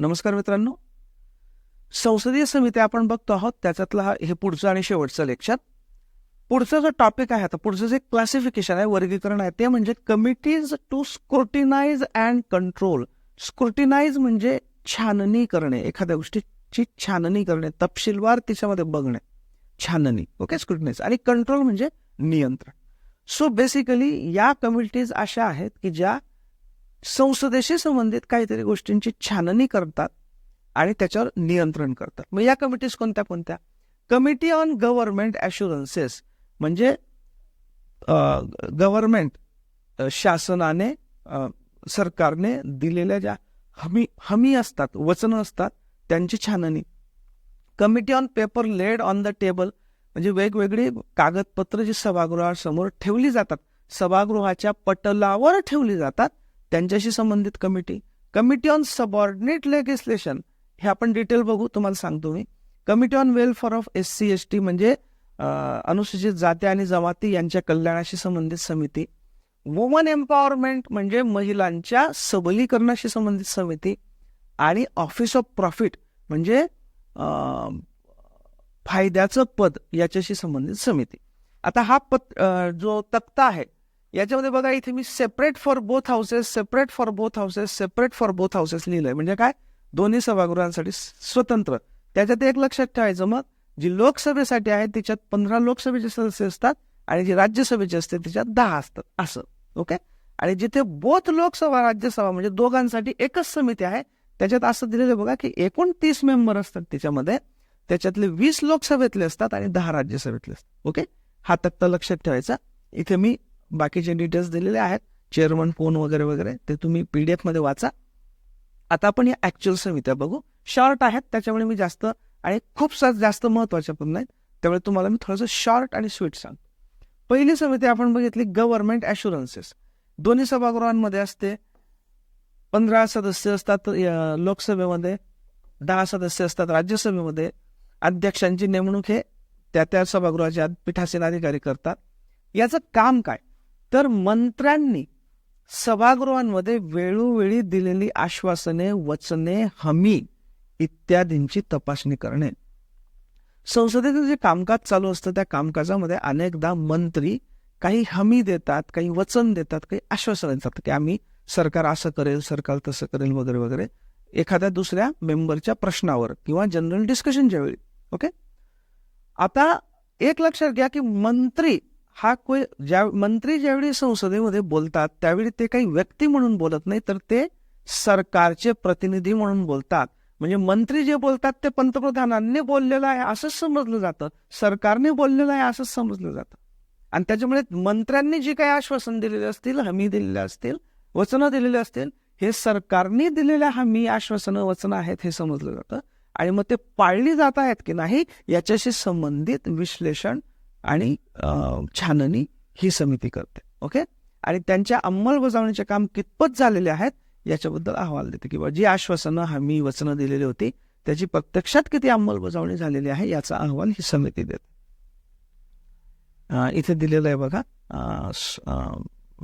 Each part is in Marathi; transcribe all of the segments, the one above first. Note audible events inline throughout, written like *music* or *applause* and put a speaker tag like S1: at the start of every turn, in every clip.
S1: नमस्कार मित्रांनो. संसदीय समिती आपण बघतो आहोत त्याच्यातला हा हे पुढचं आणि शेवटचं लेक्चर. पुढचं जो टॉपिक आहे आता पुढचं जे क्लासिफिकेशन आहे वर्गीकरण आहे ते म्हणजे committees to scrutinize and control scrutinize म्हणजे छाननी करणे एखाद्या गोष्टीची छाननी करणे तपशीलवार तिच्यामध्ये बघणे. छाननी ओके स्क्रुटिनाइज आणि कंट्रोल म्हणजे नियंत्रण. सो बेसिकली या कमिटीज अशा आहेत की ज्या संसदेशी संबंधित काहीतरी गोष्टींची छाननी करतात आणि त्याच्यावर नियंत्रण करतात. मग या कमिटीज कोणत्या कोणत्या? कमिटी ऑन गव्हर्नमेंट ॲश्युरन्सेस म्हणजे गव्हर्नमेंट शासनाने सरकारने दिलेल्या ज्या हमी हमी असतात वचनं असतात त्यांची छाननी. Committee on paper laid on the table म्हणजे वेगवेगळी कागदपत्र जी सभागृहासमोर ठेवली जातात सभागृहाच्या पटलावर ठेवली जातात त्यांच्याशी संबंधित committee committee on subordinate legislation हे आपण डिटेल बघू तुम्हाला सांगतो मी. Committee on welfare of S C S T म्हणजे अनुसूचित जाती आणि जमाती यांच्या कल्याणाशी संबंधित समिती. वुमन एम्पॉवरमेंट म्हणजे महिलांच्या सबलीकरणाशी संबंधित समिती. आणि ऑफिस ऑफ प्रॉफिट म्हणजे फायद्याचं पद याच्याशी संबंधित समिती. आता हा पत जो तक्ता आहे याच्यामध्ये बघा इथे मी separate for both houses separate for both houses separate for both houses लिहिलंय. म्हणजे काय? दोन्ही सभागृहांसाठी स्वतंत्र. त्याच्यात एक लक्षात ठेवायचं मग जी लोकसभेसाठी आहे तिच्यात पंधरा लोकसभेचे सदस्य असतात आणि जी राज्यसभेची असते तिच्यात दहा असतात. असं. ओके? आणि जिथे बोथ लोकसभा राज्यसभा म्हणजे दोघांसाठी एकच समिती आहे त्याच्यात असं दिलेलं बघा की एकूण तीस मेंबर असतात त्याच्यामध्ये त्याच्यातले वीस लोकसभेतले असतात आणि दहा राज्यसभेतले असतात. ओके? हा तक्ता लक्षात ठेवायचा. इथे मी बाकीचे डिटेल्स दिलेले आहेत. चेअरमन फोन वगैरे वगैरे ते तुम्ही पी डी एफमध्ये वाचा. आता आपण या ॲक्च्युअल समित्या बघू. शॉर्ट आहेत त्याच्यामुळे मी जास्त आणि खूप सा- जास्त महत्त्वाच्या पण नाहीत. त्यामुळे तुम्हाला मी थोडंसं शॉर्ट आणि स्वीट सांगतो पहिली समिती आपण बघितली गव्हर्नमेंट ॲशुरन्सेस दोन्ही सभागृहांमध्ये असते. पंधरा सदस्य असतात लोकसभेमध्ये. दहा सदस्य असतात राज्यसभेमध्ये. अध्यक्षांची नेमणूक हे त्या त्या सभागृहाचे पीठासीन अधिकारी करतात. याचं काम काय? तर मंत्र्यांनी सभागृहांमध्ये वेळोवेळी दिलेली आश्वासने वचने हमी इत्यादींची तपासणी करणे. संसदेचं जे कामकाज चालू असतं त्या कामकाजामध्ये अनेकदा मंत्री काही हमी देतात काही वचन देतात काही आश्वासन देतात की आम्ही सरकार असं करेल सरकार तसं करेल वगैरे वगैरे. एखाद्या दुसऱ्या मेंबरच्या प्रश्नावर किंवा जनरल डिस्कशनच्या वेळी ओके? आता एक लक्षात घ्या की मंत्री हा कोय ज्या मंत्री ज्यावेळी संसदेमध्ये बोलतात त्यावेळी ते काही व्यक्ती म्हणून बोलत नाही तर ते सरकारचे प्रतिनिधी म्हणून बोलतात. म्हणजे मंत्री जे बोलतात ते पंतप्रधानांनी बोललेलं आहे असंच समजलं जातं. सरकारने बोललेलं आहे असंच समजलं जातं. आणि त्याच्यामुळे मंत्र्यांनी जी काही आश्वासन दिलेले असतील हमी दिलेले असतील वचनं दिलेले असतील हे सरकारने दिलेल्या हमी आश्वासनं वचनं आहेत हे समजलं जातं. आणि मग ते पाळली जात आहेत की नाही याच्याशी संबंधित विश्लेषण आणि छाननी ही समिती करते. ओके? आणि त्यांच्या अंमलबजावणीचे काम कितपत झालेले आहेत याच्याबद्दल अहवाल देते. किंवा जी आश्वासनं हमी वचनं दिलेली होती त्याची प्रत्यक्षात किती अंमलबजावणी झालेली आहे याचा अहवाल ही समिती देते. इथे दिलेलं आहे बघा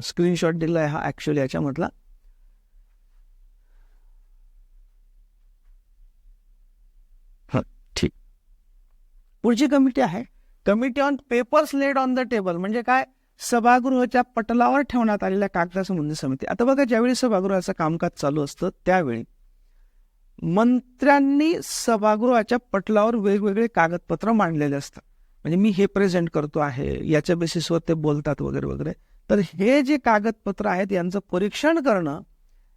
S1: स्क्रीनशॉट दिला आहे हा ऍक्च्युअली याच्यामधला हं, ठीक. पुढची कमिटी आहे committee on papers laid on the table. म्हणजे काय? सभागृहाच्या पटलावर ठेवण्यात आलेल्या कागदासंबंधी समिती. आता बघा ज्यावेळी सभागृहाचं कामकाज चालू असतं त्यावेळी मंत्र्यांनी सभागृहाच्या पटलावर वेगवेगळे कागदपत्र मांडलेले असतात. म्हणजे मी हे प्रेझेंट करतो आहे याच्या बेसिसवर ते बोलतात वगैरे वगैरे. तर हे जे कागदपत्र आहेत यांचं परीक्षण करणं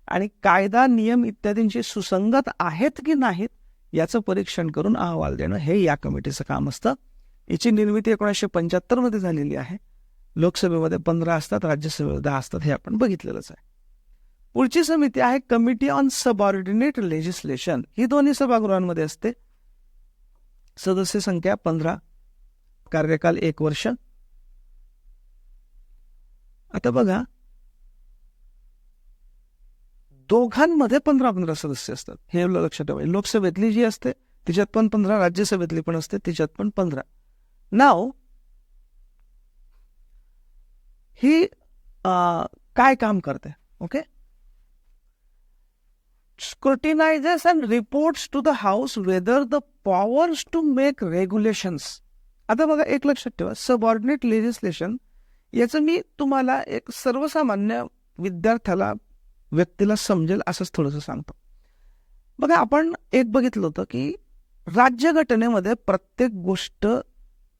S1: आणि कायदा नियम इत्यादींशी सुसंगत आहेत की नाहीत याचं परीक्षण करून अहवाल देणं हे या कमिटीचं काम असतं. याची निर्मिती एकोणीसशे पंच्याहत्तरमध्ये झालेली आहे. लोकसभेमध्ये पंधरा असतात राज्यसभेमध्ये दहा असतात हे आपण बघितलेलंच आहे. पुढची समिती आहे कमिटी ऑन सबऑर्डिनेट लेजिस्लेशन. ही दोन्ही सभागृहांमध्ये असते. सदस्य संख्या पंधरा कार्यकाल एक वर्ष. आता बघा दोघांमध्ये पंधरा पंधरा सदस्य असतात. हे लक्षात ठेवा. लोकसभेतली जी असते तिच्यात पण पंधरा राज्यसभेतली पण असते तिच्यात पण पंधरा. नाव ही uh, काय काम करते? Okay scrutinizes and reports to the house whether the powers to make regulations. आता बघा एक लक्षात ठेवा. सबऑर्डिनेट लेजिस्लेशन याचं मी तुम्हाला एक सर्वसामान्य विद्यार्थ्याला व्यक्तीला समजेल असंच थोडंसं सांगतो. बघा आपण एक बघितलं होतं की राज्यघटनेमध्ये प्रत्येक गोष्ट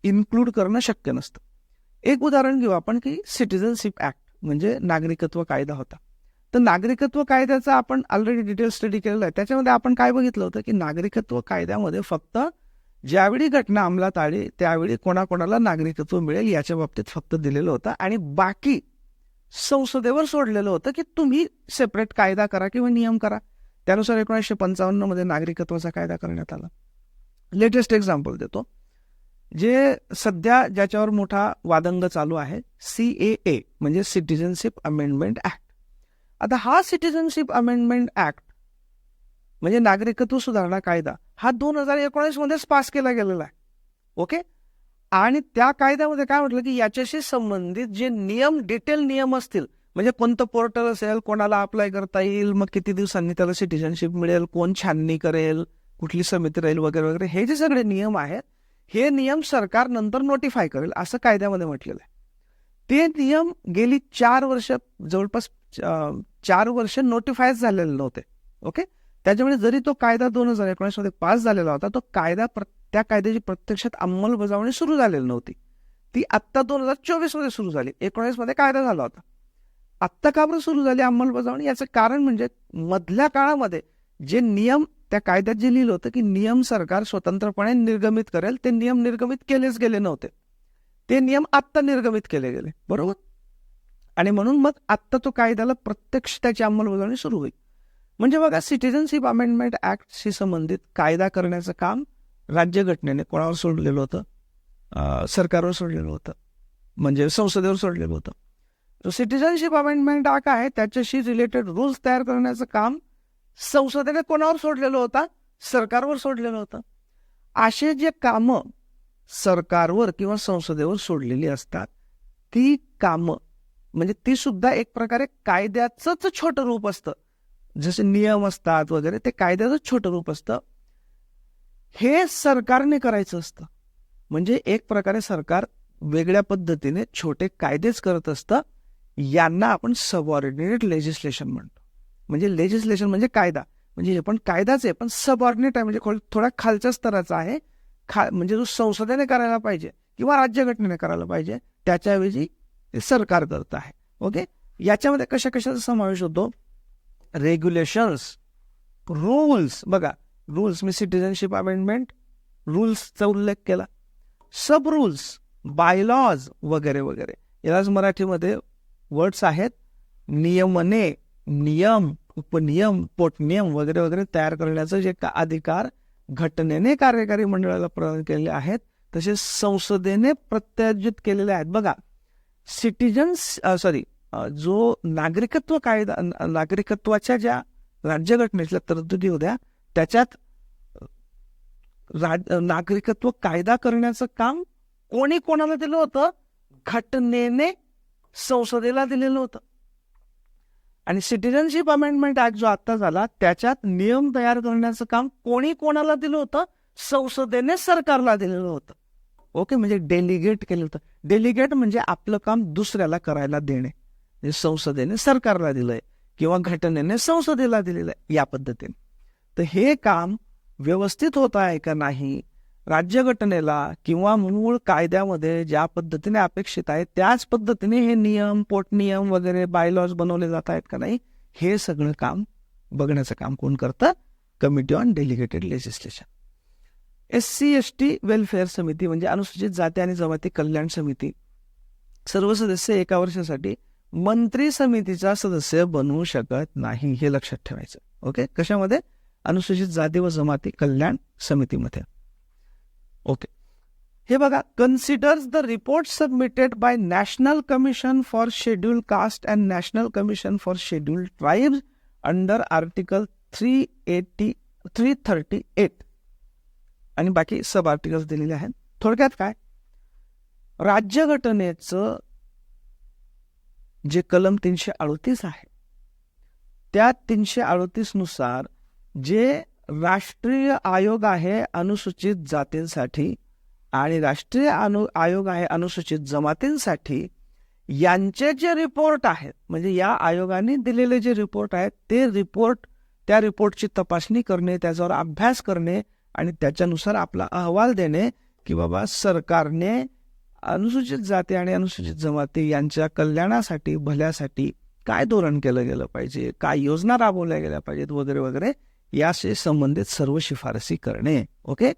S1: इन्क्लूड करणं शक्य नसतं. एक उदाहरण घेऊ आपण की सिटिझनशिप ऍक्ट म्हणजे नागरिकत्व कायदा होता. तर नागरिकत्व कायद्याचा आपण ऑलरेडी डिटेल स्टडी केलेला आहे. त्याच्यामध्ये आपण काय बघितलं होतं की नागरिकत्व कायद्यामध्ये फक्त ज्यावेळी घटना अंमलात आली त्यावेळी कोणाकोणाला नागरिकत्व मिळेल याच्या बाबतीत फक्त दिलेलं होतं आणि बाकी संसदेवर सोडलेलं होतं की तुम्ही सेपरेट कायदा करा किंवा नियम करा. त्यानुसार एकोणीसशे पंचावन्नमध्ये नागरिकत्वाचा कायदा करण्यात आला. लेटेस्ट एक्झाम्पल देतो. जे सध्या ज्याच्यावर मोठा वादंग चालू आहे सी ए ए म्हणजे सिटिझनशिप अमेंडमेंट ऍक्ट आता हा सिटिझनशिप अमेंडमेंट ऍक्ट म्हणजे नागरिकत्व सुधारणा कायदा हा दोन हजार एकोणीस मध्येच पास केला गेलेला आहे. ओके? आणि त्या कायद्यामध्ये काय म्हटलं की याच्याशी संबंधित जे नियम डिटेल नियम असतील म्हणजे कोणतं पोर्टल असेल कोणाला अप्लाय करता येईल मग किती दिवसांनी त्याला सिटिझनशिप मिळेल कोण छाननी करेल कुठली समिती राहील वगैरे वगैरे हे जे सगळे नियम आहेत हे नियम सरकार नंतर नोटिफाय करेल असं कायद्यामध्ये म्हटलेलं आहे. ते नियम गेली चार वर्ष जवळपास चार वर्ष नोटिफायच झालेले नव्हते ओके त्याच्यामुळे जरी तो कायदा दोन हजार एकोणीसमध्ये पास झालेला होता तो कायदा प्र- त्या कायद्याची प्रत्यक्षात अंमलबजावणी सुरू झालेली नव्हती. ती आत्ता दोन हजार चोवीसमध्ये सुरू झाली एकोणीसमध्ये कायदा झाला होता. आत्ता का बरं सुरू झाली अंमलबजावणी? याचं कारण म्हणजे मधल्या काळामध्ये जे नियम त्या कायद्यात जे लिहिलं होतं की नियम सरकार स्वतंत्रपणे निर्गमित करेल ते नियम निर्गमित केलेच गेले नव्हते. ते नियम आत्ता निर्गमित केले गेले. बरोबर? आणि म्हणून मग आत्ता तो कायद्याला प्रत्यक्ष त्याची अंमलबजावणी सुरू होईल. म्हणजे बघा सिटिझनशिप अमेंडमेंट ऍक्टशी संबंधित कायदा करण्याचं काम राज्यघटनेने कोणावर सोडलेलं होतं? सरकारवर सोडलेलं होतं. म्हणजे संसदेवर सोडलेलं होतं. जो सिटिझनशिप अमेंडमेंट ऍक्ट आहे त्याच्याशी रिलेटेड रूल्स तयार करण्याचं काम संसदेने कोणावर सोडलेलं होता? सरकारवर सोडलेलं होतं. असे जे कामं सरकारवर किंवा संसदेवर सोडलेली असतात ती कामं म्हणजे ती सुद्धा एक प्रकारे कायद्याचंच छोटं रूप असतं. जसे नियम असतात वगैरे ते कायद्याचं छोटं रूप असतं. हे सरकारने करायचं असतं. म्हणजे एक प्रकारे सरकार वेगळ्या पद्धतीने छोटे कायदेच करत असतं. यांना आपण सबऑर्डिनेट लेजिस्लेशन म्हणतो. म्हणजे लेजिस्लेशन म्हणजे कायदा. म्हणजे हे पण कायदाच आहे पण सबऑर्डिनेट आहे म्हणजे थोडा खालच्या स्तराचा आहे. खा म्हणजे जो संसदेने करायला पाहिजे किंवा राज्यघटनेने करायला पाहिजे त्याच्याऐवजी सरकार करत आहे. ओके याच्यामध्ये कशा कशाचा समावेश होतो? रेग्युलेशन्स रूल्स बघा रूल्स मी सिटिझनशिप अमेंडमेंट रूल्सचा उल्लेख केला. सब रूल्स बायलॉज वगैरे वगैरे. यालाच मराठीमध्ये वर्ड्स आहेत. नियमने नियम उपनियम पोटनियम वगैरे वगैरे तयार करण्याचं जे का अधिकार घटनेने कार्यकारी मंडळाला प्रदान केलेले आहेत तसेच संसदेने प्रत्याजित केलेले आहेत. बघा सिटीजन्स सॉरी जो नागरिकत्व कायदा नागरिकत्वाच्या ज्या राज्यघटनेतल्या तरतुदी होत्या त्याच्यात राज नागरिकत्व कायदा करण्याचं काम कोणी कोणाला दिलं होतं? घटनेने संसदेला दिलेलं होतं. आणि सिटिझनशिप अमेंडमेंट ऍक्ट जो आता झाला त्याच्यात नियम तयार करण्याचं काम कोणी कोणाला दिलं होतं? संसदेने सरकारला दिलेलं होतं. ओके म्हणजे डेलिगेट केलं होतं. डेलिगेट म्हणजे आपलं काम दुसऱ्याला करायला देणे. म्हणजे संसदेने सरकारला दिलंय किंवा घटनेने संसदेला दिलेलं आहे या पद्धतीने. तर हे काम व्यवस्थित होत आहे का नाही? राज्यघटनेला किंवा मूळ कायद्यामध्ये ज्या पद्धतीने अपेक्षित आहे त्याच पद्धतीने हे नियम पोटनियम वगैरे बायलॉज बनवले जात आहेत का नाही हे सगळं काम बघण्याचं काम कोण करतं? Committee on delegated legislation S C S T welfare समिती म्हणजे अनुसूचित जाती आणि जमाती कल्याण समिती. सर्व सदस्य एका वर्षासाठी मंत्री समितीचा सदस्य बनवू शकत नाही हे लक्षात ठेवायचं. ओके कशामध्ये? अनुसूचित जाती व जमाती कल्याण समितीमध्ये. ओके. हे बघा considers the report submitted by national commission for schedule caste and national commission for schedule tribes under article three eighty three thirty eight आणि बाकी सब आर्टिकल्स दिलेले आहेत. थोडक्यात काय? राज्यघटनेचं जे कलम तीनशे अडतीस आहे त्या तीनशे अडतीसनुसार जे राष्ट्रीय आयोग आहे अनुसूचित जातींसाठी आणि राष्ट्रीय अनु आयोग आहे अनुसूचित जमातींसाठी. यांचे जे रिपोर्ट आहेत म्हणजे या आयोगाने दिलेले जे रिपोर्ट आहेत ते रिपोर्ट त्या रिपोर्टची तपासणी करणे त्याच्यावर अभ्यास करणे आणि त्याच्यानुसार आपला अहवाल देणे की बाबा सरकारने अनुसूचित जाती आणि अनुसूचित जमाती यांच्या कल्याणासाठी भल्यासाठी काय धोरण केलं गेलं पाहिजे? काय योजना राबवल्या गेल्या पाहिजेत वगैरे वगैरे? याशी संबंधित सर्व शिफारसी करणे ओके?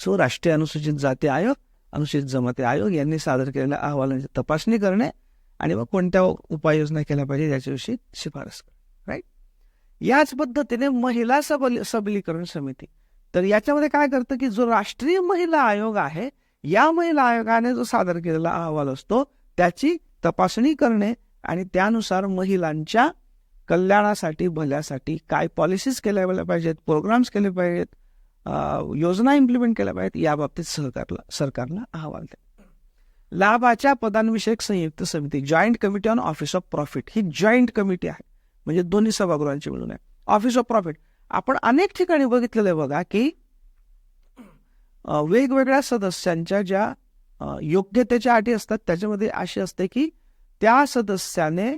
S1: सो राष्ट्रीय अनुसूचित जाती आयोग अनुसूचित जमाती आयोग यांनी सादर केलेल्या अहवालांची तपासणी करणे आणि मग कोणत्या उपाययोजना केल्या पाहिजे याच्याविषयी शिफारस करणे राईट याच पद्धतीने महिला सबल सबलीकरण समिती. तर याच्यामध्ये काय करतं की जो राष्ट्रीय महिला आयोग आहे या महिला आयोगाने जो सादर केलेला अहवाल असतो त्याची तपासणी करणे आणि त्यानुसार महिलांच्या कल्याणासाठी भल्यासाठी काय पॉलिसीज केल्या गेल्या पाहिजेत प्रोग्राम्स केले पाहिजेत योजना इम्प्लिमेंट केल्या पाहिजेत याबाबतीत सरकारला सरकारला अहवाल द्या. लाभाच्या पदांविषयक संयुक्त समिती joint committee on office of profit he joint committee आहे. म्हणजे दोन्ही सभागृहांची मिळून आहे. ऑफिस ऑफ प्रॉफिट आपण अनेक ठिकाणी बघितलेलं आहे बघा की वेगवेगळ्या सदस्यांच्या ज्या योग्यतेच्या अटी असतात त्याच्यामध्ये अशी असते की त्या सदस्याने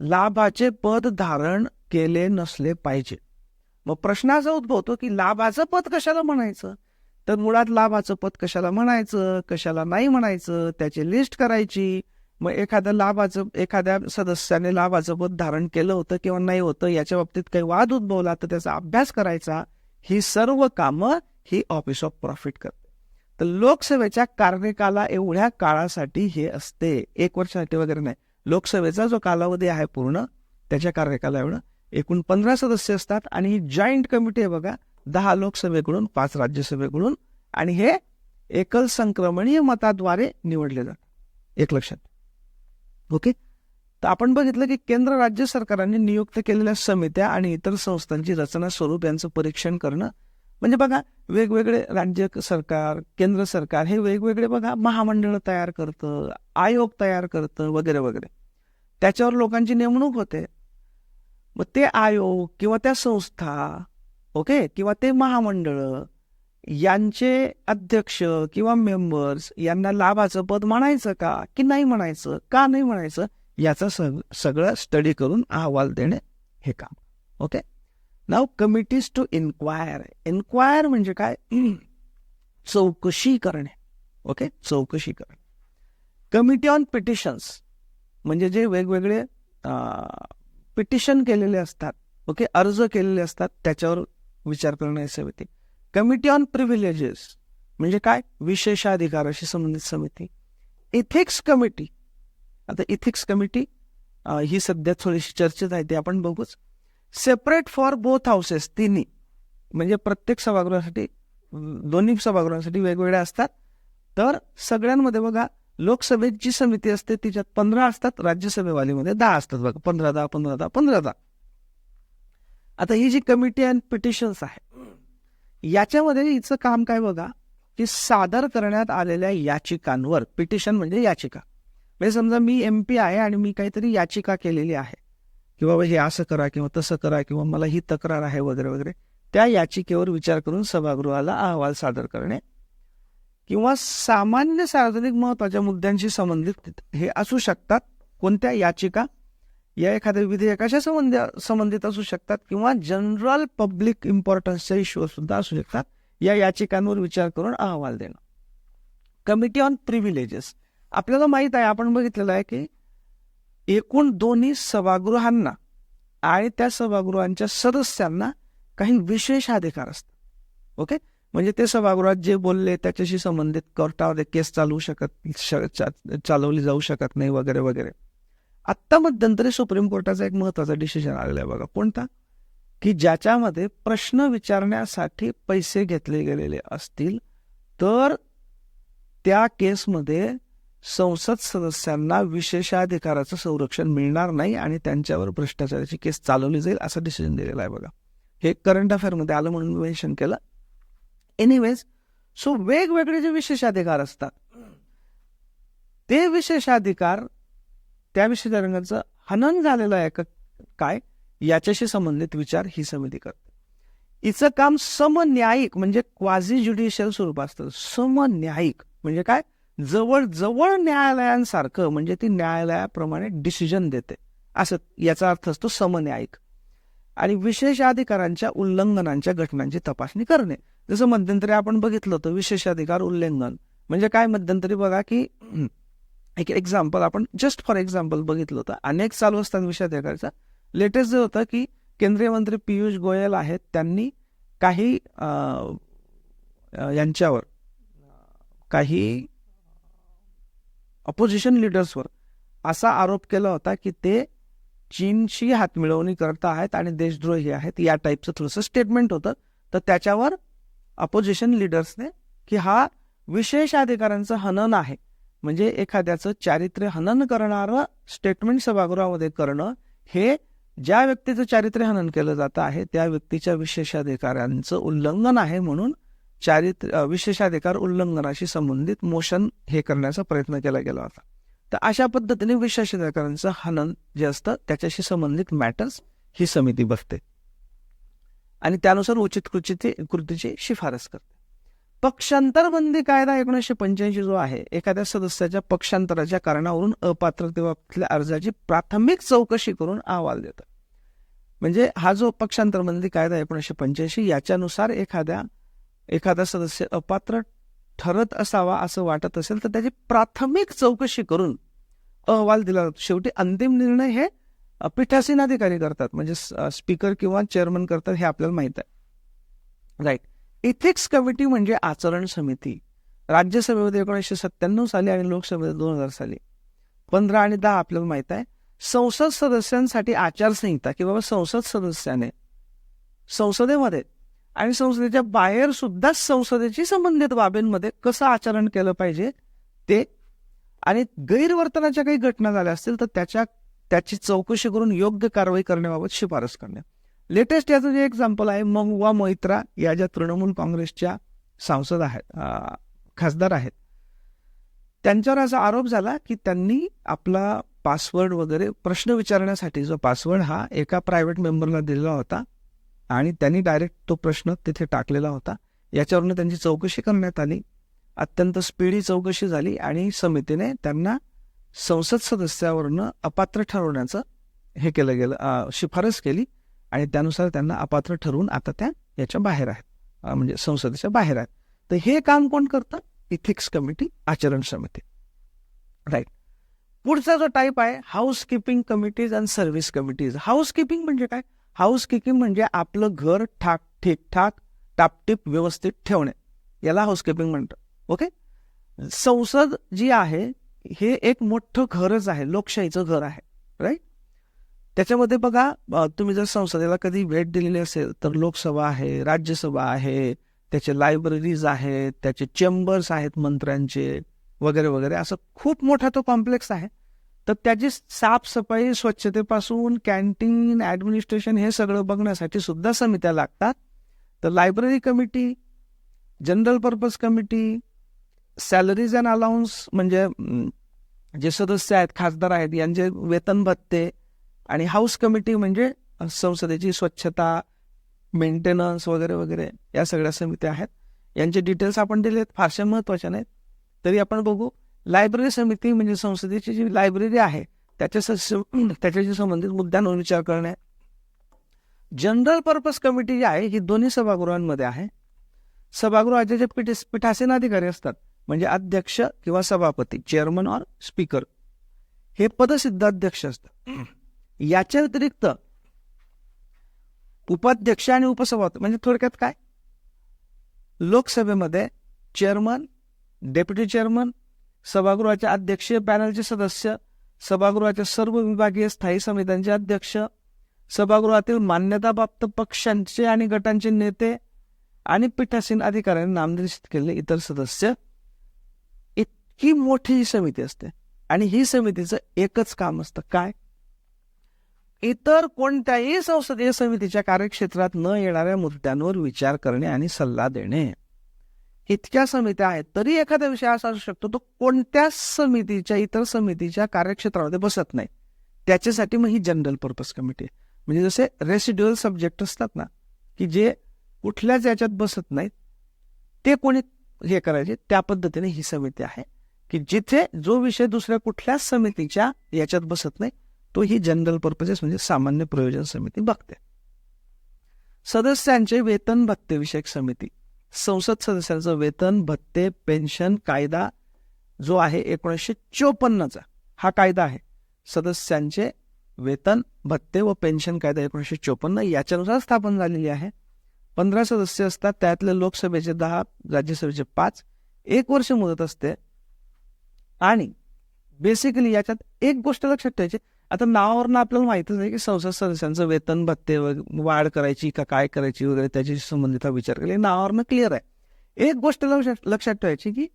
S1: लाभाचे पद धारण केले नसले पाहिजे. मग प्रश्न असा उद्भवतो की लाभाचं पद कशाला म्हणायचं? तर मुळात लाभाचं पद कशाला म्हणायचं? कशाला नाही म्हणायचं? त्याची लिस्ट करायची. मग एखाद्या लाभाचं एखाद्या सदस्याने लाभाचं पद धारण केलं होतं किंवा नाही होतं याच्या बाबतीत काही वाद उद्भवला तर त्याचा अभ्यास करायचा. ही सर्व कामं ही ऑफिस ऑफ प्रॉफिट करते. तर लोकसेवेच्या कार्यकाला एवढ्या काळासाठी हे असते. एक वर्षासाठी वगैरे नाही. लोकसभेचा जो कालावधी आहे पूर्ण त्याच्या कार्यकाला एवढं एकूण पंधरा सदस्य असतात आणि ही जॉईंट कमिटी आहे बघा दहा लोकसभेकडून पाच राज्यसभेकडून आणि हे एकल संक्रमणीय मताद्वारे निवडले जातात. एक लक्षात. ओके? तर आपण बघितलं की केंद्र राज्य सरकारांनी नियुक्त केलेल्या समित्या आणि इतर संस्थांची रचना स्वरूप यांचं परीक्षण करणं म्हणजे बघा वेगवेगळे राज्य सरकार केंद्र सरकार हे वेगवेगळे बघा महामंडळ तयार करतं आयोग तयार करतं वगैरे वगैरे. त्याच्यावर लोकांची नेमणूक होते. मग ते आयोग किंवा त्या संस्था ओके किंवा ते महामंडळ यांचे अध्यक्ष किंवा मेंबर्स यांना लाभाचं पद म्हणायचं का की नाही म्हणायचं का नाही म्हणायचं याचा सग सगळं स्टडी करून अहवाल देणे हे काम ओके? नाव कमिटीज टू इन्क्वायर इन्क्वायर म्हणजे काय? *clears throat* चौकशी करणे. ओके चौकशी करणे. कमिटी ऑन पिटिशन्स म्हणजे जे वेगवेगळे पिटिशन केलेले असतात. ओके अर्ज केलेले असतात. त्याच्यावर विचार करण्याची समिती कमिटी ऑन प्रिव्हिलेजेस म्हणजे काय? विशेषाधिकाराशी संबंधित समिती. इथिक्स कमिटी आता इथिक्स कमिटी ही सध्या थोडीशी चर्चेत आहे. ती आपण बघूच. सेपरेट फॉर बोथ हाऊसेस तिन्ही. म्हणजे प्रत्येक सभागृहासाठी दोन्ही सभागृहांसाठी वेगवेगळ्या असतात. तर सगळ्यांमध्ये बघा लोकसभेत जी समिती असते तिच्यात पंधरा असतात राज्यसभेवालीमध्ये दहा असतात बघा. पंधरा दहा पंधरा दहा पंधरा दहा. आता ही जी कमिटी अँड पिटिशन्स आहे याच्यामध्ये हिचं काम काय बघा की सादर करण्यात आलेल्या याचिकांवर पिटिशन म्हणजे याचिका. म्हणजे समजा मी एम पी आहे आणि मी काहीतरी याचिका केलेली आहे. की बाबा हे असं करा किंवा तसं करा किंवा मला ही तक्रार आहे वगैरे वगैरे त्या याचिकेवर विचार करून सभागृहाला अहवाल सादर करणे किंवा सामान्य सार्वजनिक महत्त्वाच्या मुद्द्यांशी संबंधित हे असू शकतात. कोणत्या याचिका या एखाद्या विधेयकाच्या संबंध संबंधित असू शकतात किंवा जनरल पब्लिक इम्पॉर्टन्सच्या इश्यूवर सुद्धा असू शकतात. या याचिकांवर विचार करून अहवाल देणं. कमिटी ऑन प्रिव्हिलेजेस आपल्याला माहीत आहे आपण बघितलेलं आहे की एकूण दोन्ही सभागृहांना आणि त्या सभागृहांच्या सदस्यांना काही विशेष अधिकार असतात. ओके? म्हणजे ते सभागृहात जे बोलले त्याच्याशी संबंधित कोर्टामध्ये केस चालवू शकत चालवली जाऊ शकत नाही वगैरे वगैरे. आत्ता मध्यंतरी सुप्रीम कोर्टाचा एक महत्त्वाचा डिसिजन आलेला आहे बघा. कोणता? की ज्याच्यामध्ये प्रश्न विचारण्यासाठी पैसे घेतले गेलेले असतील तर त्या केसमध्ये संसद सदस्यांना विशेषाधिकाराचं संरक्षण मिळणार नाही आणि त्यांच्यावर भ्रष्टाचाराची केस चालवली जाईल असं डिसिजन दिलेलं आहे बघा. हे करंट अफेअरमध्ये आलं म्हणून मेन्शन केलं. एनिवेज सो वेगवेगळे जे विशेषाधिकार असतात ते विशेषाधिकार त्या विशेषाधिकारांचं हनन झालेलं आहे का काय? याच्याशी संबंधित विचार ही समिती करते. हिचं काम समन्यायिक म्हणजे क्वाझी ज्युडिशियल स्वरूप असतं. समन्यायिक म्हणजे काय? जवळजवळ न्यायालयांसारखं म्हणजे ती न्यायालयाप्रमाणे डिसिजन देते. असं याचा अर्थ असतो समन्यायिक. आणि विशेषाधिकारांच्या उल्लंघनांच्या घटनांची तपासणी करणे. जसं मध्यंतरी आपण बघितलं होतं विशेषाधिकार उल्लंघन. म्हणजे काय मध्यंतरी बघा की *clears throat* एक एक्झाम्पल आपण जस्ट फॉर एक्झाम्पल बघितलं होतं. अनेक चालू असतात विषयाधिकारचा लेटेस्ट जे होतं की केंद्रीय मंत्री पियुष गोयल आहेत त्यांनी काही अं, यांच्यावर काही अपोजिशन लिडर्सवर असा आरोप केला होता की ते चीनशी हातमिळवणी करत आहेत आणि देशद्रोही आहेत. या टाईपचं थोडंसं स्टेटमेंट होतं. तर त्याच्यावर अपोजिशन लिडर्सने की हा विशेष अधिकारांचं हनन आहे. म्हणजे एखाद्याचं चारित्र्य हनन करणारं स्टेटमेंट सभागृहामध्ये करणं हे ज्या व्यक्तीचं चारित्र्य हनन केलं जातं आहे त्या व्यक्तीच्या विशेषाधिकारांचं उल्लंघन आहे म्हणून चारित्र्य विशेषाधिकार उल्लंघनाशी संबंधित मोशन हे करण्याचा प्रयत्न केला गेला होता. तर अशा पद्धतीने विशेषाधिकारांचं हनन जे असतं त्याच्याशी संबंधित मॅटर्स ही समिती बघते. आणि त्यानुसार उचित कृतीची कृतीची शिफारस करते. पक्षांतर बंदी कायदा एकोणीसशे पंच्याऐंशी जो आहे एखाद्या सदस्याच्या पक्षांतराच्या कारणावरून अपात्रतेबाबतल्या अर्जाची प्राथमिक चौकशी करून अहवाल देतं. म्हणजे हा जो पक्षांतर बंदी कायदा एकोणीसशे पंच्याऐंशी याच्यानुसार एखाद्या एखादा सदस्य अपात्र ठरत असावा असं वाटत असेल तर त्याची प्राथमिक चौकशी करून अहवाल दिला जातो. शेवटी अंतिम निर्णय हे पीठासीन अधिकारी करतात. म्हणजे स्पीकर किंवा चेअरमन करतात हे आपल्याला माहीत आहे. राईट इथिक्स कमिटी म्हणजे आचरण समिती. राज्यसभेमध्ये एकोणीसशे सत्त्याण्णव साली आणि लोकसभेमध्ये दोन हजार साली. पंधरा आणि दहा आपल्याला माहीत आहे. संसद सदस्यांसाठी आचारसंहिता की बाबा संसद सदस्याने संसदेमध्ये आणि संसदेच्या बाहेर सुद्धा संसदेशी संबंधित बाबींमध्ये कसं आचरण केलं पाहिजे ते आणि गैरवर्तनाच्या काही घटना झाल्या असतील तर त्याच्या त्याची चौकशी करून योग्य कारवाई करण्याबाबत शिफारस करणे. लेटेस्ट याचं जे एक्झाम्पल आहे महुआ मोहित्रा या ज्या तृणमूल काँग्रेसच्या सांसद आहेत खासदार आहेत त्यांच्यावर असा आरोप झाला की त्यांनी आपला पासवर्ड वगैरे प्रश्न विचारण्यासाठी जो पासवर्ड हा एका प्रायव्हेट मेंबरला दिलेला होता आणि त्यांनी डायरेक्ट तो प्रश्न तिथे टाकलेला होता. याच्यावरनं त्यांची चौकशी करण्यात आली. अत्यंत स्पीडी चौकशी झाली आणि समितीने त्यांना संसद सदस्यावरनं अपात्र ठरवण्याचं हे केलं गेलं शिफारस केली आणि त्यानुसार त्यांना अपात्र ठरवून आता त्या याच्या बाहेर आहेत. म्हणजे संसदेच्या बाहेर आहेत. तर हे काम कोण करतं? इथिक्स कमिटी आचरण समिती. राईट पुढचा जो टाईप आहे house keeping committees and service committees house keeping म्हणजे काय? हाऊस किपिंग म्हणजे आपलं घर ठाक ठीकठाक टापटीप व्यवस्थित ठेवणे. याला हाऊसकीपिंग म्हणतं ओके? संसद जी आहे हे एक मोठं घरच आहे लोकशाहीचं घर आहे. राईट त्याच्यामध्ये बघा तुम्ही जर संसदेला कधी भेट दिलेली असेल तर लोकसभा आहे राज्यसभा आहे त्याचे लायब्ररीज आहेत त्याचे चेंबर्स आहेत मंत्र्यांचे वगैरे वगैरे. असं खूप मोठा तो कॉम्प्लेक्स आहे. तर त्याची साफसफाई स्वच्छतेपासून कॅन्टीन ॲडमिनिस्ट्रेशन हे सगळं बघण्यासाठी सुद्धा समित्या लागतात. तर library committee general purpose committee salaries and allowance म्हणजे जे सदस्य आहेत खासदार आहेत यांचे वेतन भत्ते आणि हाऊस कमिटी म्हणजे संसदेची स्वच्छता मेंटेनन्स वगैरे वगैरे या सगळ्या समित्या आहेत. यांचे डिटेल्स आपण दिलेत फारशा महत्त्वाच्या नाहीत. तरी आपण बघू. लायब्ररी समिती म्हणजे संसदेची जी लायब्ररी आहे त्याच्या *clears throat* त्याच्याशी संबंधित मुद्द्यांवर विचार करणे. जनरल पर्पज कमिटी जी आहे ही दोन्ही सभागृहांमध्ये आहे. सभागृहाचे जे पीठ पीठासीन अधिकारी असतात म्हणजे अध्यक्ष किंवा सभापती चेअरमन ऑर स्पीकर हे पदसिद्ध अध्यक्ष असतात. *clears throat* याच्या व्यतिरिक्त उपाध्यक्ष आणि उपसभापती म्हणजे थोडक्यात काय? लोकसभेमध्ये चेअरमन डेप्युटी चेअरमन सभागृहाचे अध्यक्षीय पॅनलचे सदस्य सभागृहाच्या सर्व विभागीय स्थायी समित्यांचे अध्यक्ष सभागृहातील मान्यताप्राप्त पक्षांचे आणि गटांचे नेते आणि पीठासीन अधिकाऱ्यांनी नामनिर्देशित केलेले इतर सदस्य. इतकी मोठी ही समिती असते आणि ही समितीचं एकच काम असतं. काय? इतर कोणत्याही संसदीय समितीच्या कार्यक्षेत्रात न येणाऱ्या मुद्द्यांवर विचार करणे आणि सल्ला देणे. इतक्या समित्या आहेत तरी एखादा विषय असा असू शकतो तो कोणत्याच समितीच्या इतर समितीच्या कार्यक्षेत्रामध्ये बसत नाही. त्याच्यासाठी मग ही जनरल पर्पज कमिटी आहे. म्हणजे जसे रेसिड्युअल सब्जेक्ट असतात ना की जे कुठल्याच याच्यात बसत नाहीत ते कोणी हे करायचे त्या पद्धतीने ही समिती आहे की जिथे जो विषय दुसऱ्या कुठल्याच समितीच्या याच्यात बसत नाही तो ही जनरल पर्पजेस म्हणजे सामान्य प्रयोजन समिती बघते. सदस्यांचे वेतन भत्ते विषयक समिती. संसद सदस्यांचं वेतन भत्ते पेन्शन कायदा जो आहे एकोणीसशे चोपन्नचा हा कायदा आहे. सदस्यांचे वेतन भत्ते व पेन्शन कायदा एकोणीसशे चोपन्न याच्यानुसार स्थापन झालेली आहे. पंधरा सदस्य असतात त्यातले लोकसभेचे दहा राज्यसभेचे पाच एक वर्ष मुदत असते. आणि बेसिकली याच्यात एक गोष्ट लक्षात ठेवायची आता नावावरनं आपल्याला माहितच आहे की संसद सदस्यांचं वेतन भत्ते वाढ करायची का काय करायची वगैरे त्याच्याशी संबंधित हा विचार केला. नावावरनं क्लिअर आहे. एक गोष्ट लक्षात लक्षात ठेवायची की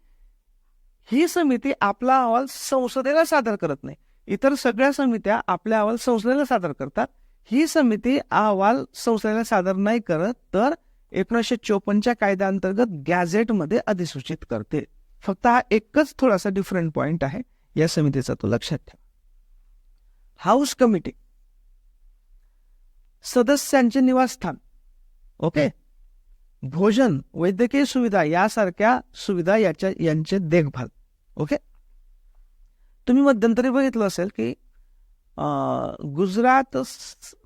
S1: ही समिती आपला अहवाल संसदेला सादर करत नाही. इतर सगळ्या समित्या आपल्या अहवाल संसदेला सादर करतात. ही समिती अहवाल संसदेला सादर नाही करत तर एकोणीसशे चोपन्नच्या कायद्याअंतर्गत गॅझेटमध्ये अधिसूचित करते. फक्त हा एकच थोडासा डिफरंट पॉईंट आहे. या समितीचा तो लक्षात ठेवा. House committee. सदस्यांचे निवासस्थान. ओके? भोजन वैद्यकीय सुविधा यासारख्या सुविधा याच्या यांचे देखभाल. ओके? तुम्ही मध्यंतरी बघितलं असेल की गुजरात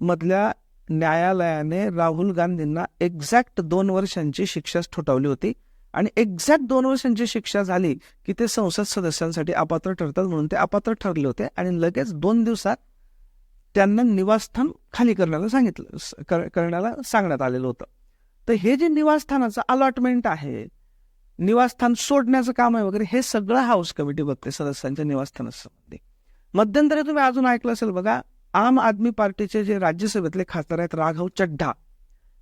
S1: मधल्या न्यायालयाने राहुल गांधींना एक्झॅक्ट दोन वर्षांची शिक्षा ठोठावली होती. आणि एक्झॅक्ट दोन वर्षांची शिक्षा झाली की ते संसद सदस्यांसाठी अपात्र ठरतात म्हणून ते अपात्र ठरले होते. आणि लगेच दोन दिवसात त्यांना निवासस्थान खाली करण्याला सांगितलं कर- करण्याला सांगण्यात आलेलं होतं. तर हे जे निवासस्थानाचं अलॉटमेंट आहे निवासस्थान सोडण्याचं काम आहे वगैरे हे सगळं हाऊस कमिटी बघते सदस्यांच्या निवासस्थानासंबंधी. मध्यंतरी तुम्ही अजून ऐकलं असेल बघा आम आदमी पार्टीचे जे राज्यसभेतले खासदार आहेत राघव चड्ढा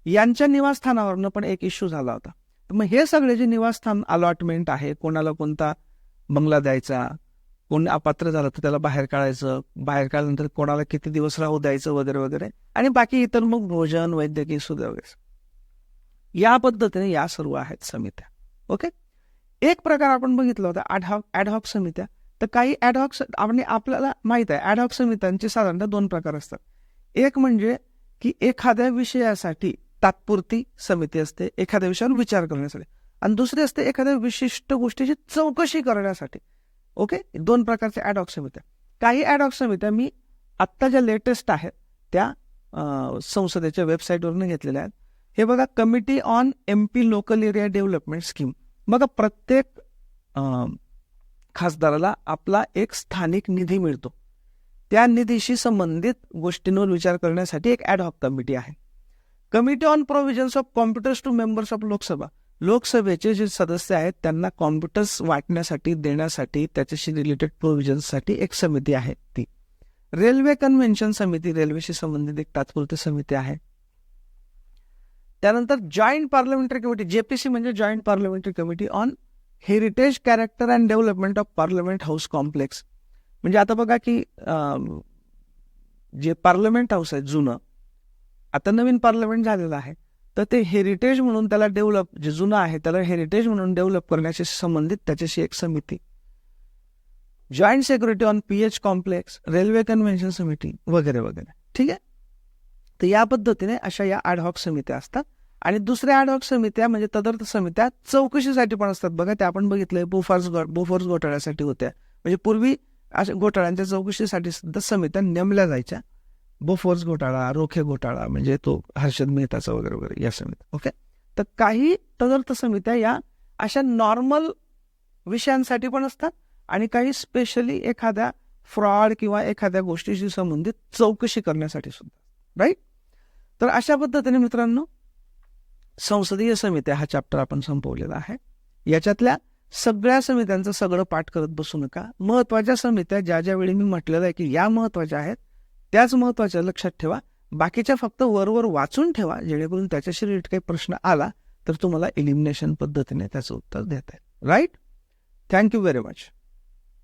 S1: यांच्या निवासस्थानावरनं पण एक इश्यू झाला होता. तर मग हे सगळे जे निवासस्थान अलॉटमेंट आहे कोणाला कोणता बंगला द्यायचा कोण अपात्र झालं तर त्याला बाहेर काढायचं बाहेर काढल्यानंतर कोणाला किती दिवस राहू द्यायचं वगैरे वगैरे. आणि बाकी इतर मग भोजन वैद्यकीय सुद्धा वगैरे. या पद्धतीने या सर्व आहेत समित्या. ओके? एक प्रकार आपण बघितला होता ॲडहॉक ॲडहॉक समित्या. तर काही ॲडहॉक आणि आपल्याला माहीत आहे ॲडहॉक समित्यांचे साधारणतः दोन प्रकार असतात. एक म्हणजे की एखाद्या विषयासाठी तात्पुरती समिती असते एखाद्या विषयावर विचार करण्यासाठी. आणि दुसरी असते एखाद्या विशिष्ट गोष्टीची चौकशी करण्यासाठी. ओके? दोन प्रकारच्या ॲडॉक समित्या. काही ॲडॉक समित्या मी आत्ता ज्या लेटेस्ट आहेत त्या संसदेच्या वेबसाईटवरून घेतलेल्या आहेत. हे बघा committee on M P local area development scheme बघा प्रत्येक खासदाराला आपला एक स्थानिक निधी मिळतो. त्या निधीशी संबंधित गोष्टींवर विचार करण्यासाठी एक ॲडहॉक कमिटी आहे. Committee on provisions of computers to members of Lok Sabha लोकसभेचे जे सदस्य आहेत त्यांना कॉम्प्युटर्स वाटण्यासाठी देण्यासाठी त्याच्याशी रिलेटेड प्रोव्हिजन्ससाठी एक समिती आहे ती. रेल्वे कन्व्हेन्शन समिती रेल्वेशी संबंधित एक तात्पुरती समिती आहे. त्यानंतर जॉईंट पार्लमेंटरी कमिटी जेपीसी म्हणजे joint parliamentary committee on heritage character and development of parliament house complex म्हणजे आता बघा की जे पार्लमेंट हाऊस आहे जुनं आता नवीन पार्लमेंट झालेलं आहे. तर ते हेरिटेज म्हणून त्याला डेव्हलप जे जुनं आहे त्याला हेरिटेज म्हणून डेव्हलप करण्याशी संबंधित त्याच्याशी एक समिती. Joint security on P H complex railway convention समिती वगैरे वगैरे. ठीक आहे? तर या पद्धतीने अशा या ॲडहॉक समित्या असतात. आणि दुसऱ्या ॲडहॉक समित्या म्हणजे तदर्थ समित्या चौकशीसाठी पण असतात. बघा त्या आपण बघितलंय बोफॉर्स गो बोफोर्स घोटाळ्यासाठी होत्या. म्हणजे पूर्वी अशा घोटाळ्यांच्या चौकशीसाठी सुद्धा समित्या नेमल्या जायच्या. बोफोर्स घोटाळा रोखे घोटाळा म्हणजे तो हर्षद मेहताचा वगैरे वगैरे या समित्या ओके? तर काही तदर्थ समित्या या अशा नॉर्मल विषयांसाठी पण असतात आणि काही स्पेशली एखाद्या फ्रॉड किंवा एखाद्या गोष्टीशी संबंधित चौकशी करण्यासाठी सुद्धा. राईट? तर अशा पद्धतीने मित्रांनो संसदीय समित्या हा चॅप्टर आपण संपवलेला आहे. याच्यातल्या सगळ्या समित्यांचं सगळं पाठ करत बसू नका. महत्त्वाच्या समित्या ज्या ज्या वेळी मी म्हटलेलं आहे की या महत्त्वाच्या आहेत त्याच महत्त्वाच्या लक्षात ठेवा. बाकीच्या फक्त वरवर वाचून ठेवा जेणेकरून त्याच्याशी रिलेटेड काही प्रश्न आला तर तुम्हाला इलिमिनेशन पद्धतीने त्याचं उत्तर देता येईल. Right thank you very much